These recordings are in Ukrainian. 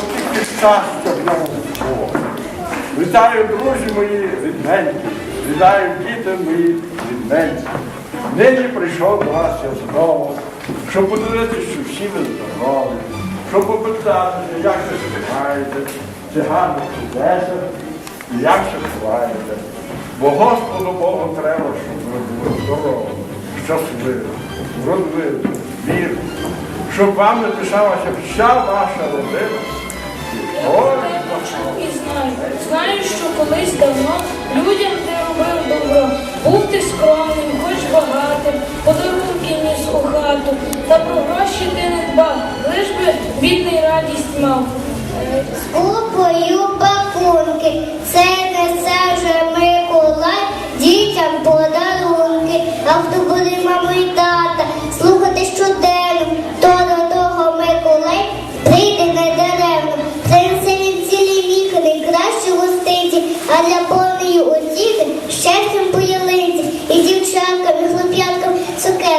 тільки щастя в ньому було. Вітаю, друзі мої рідненькі, вітаю діти мої рідненькі. Нині прийшов до вас я знову, щоб подивитися, що всі ви здорові, щоб попитатися, як ви співаєте, чи гарно і як ще буваєте. Бо Господу Богу треба, щоб ви були здорові, щасливі, вродливі, вірні, щоб вам не пишалася вся ваша родина. І знаю, знаю, що колись давно людям ти робив добро. Був ти скромним, хоч багатим, подарунки ніс у хату, та про гроші ти не дбав, лиш би бідний радість мав. Е, Купою пакунки, це несе вже Миколай,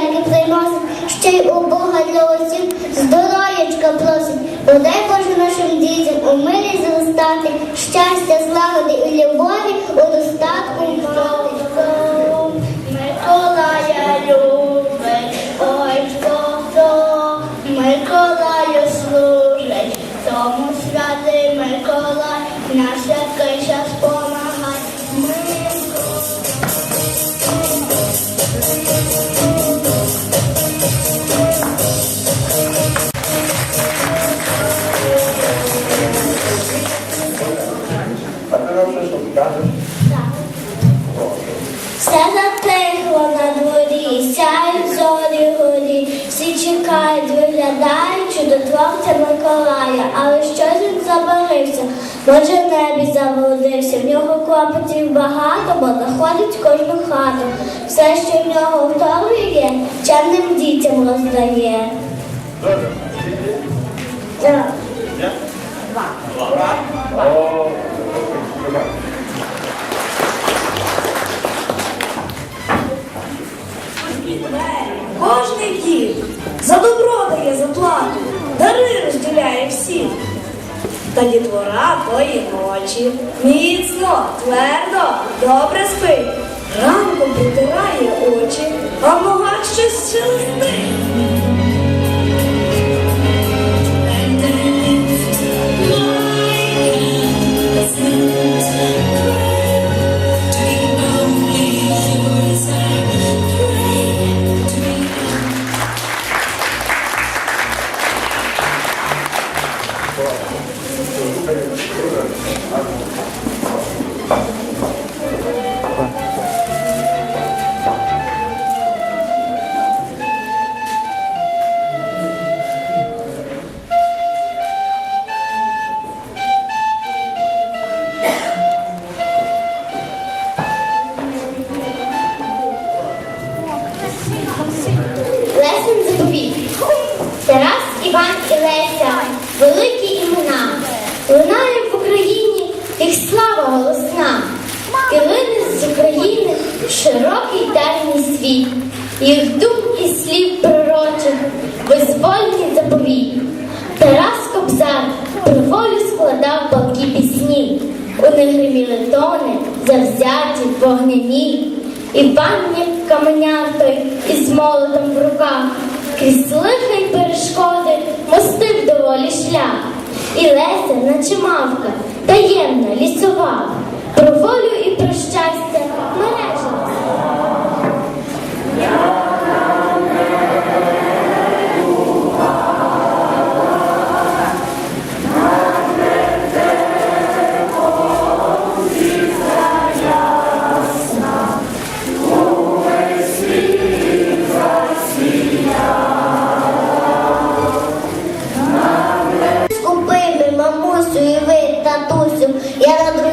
цукерки приносить, ще й у Бога для усіх здоров'ячка просить. Подай Боже нашим дітям у мирі зростати, щастя, злагоди і любові у достатку мати. Миколая любить, ой, хто Миколаю служить, тому святий Миколай, на святки виглядають Миколая, але щось він забарився, може небі заволодився. в нього клопотів багато, бо заходить кожну хату. Все, що в нього в є, чемним дітям роздає. Добре. Два. Два. давай. Та дітвора тої ночі міцно, твердо, добре спить, ранком протирає очі, а в ногах щось шелестить. Іван і Леся. Великі імена. Лунає в Україні їх слава голосна. І лине з України широкий дальній світ. Їх дум і слів пророчих, визвольні заповіт. Тарас Кобзар волю складав палкі пісні. У них гриміли тони, завзяті, вогняні. Іван, як каменяр той, із молотом в руках, крізь мостив доволі. І Леся, наче мавка, таємна, ಯಾರಾದರೂ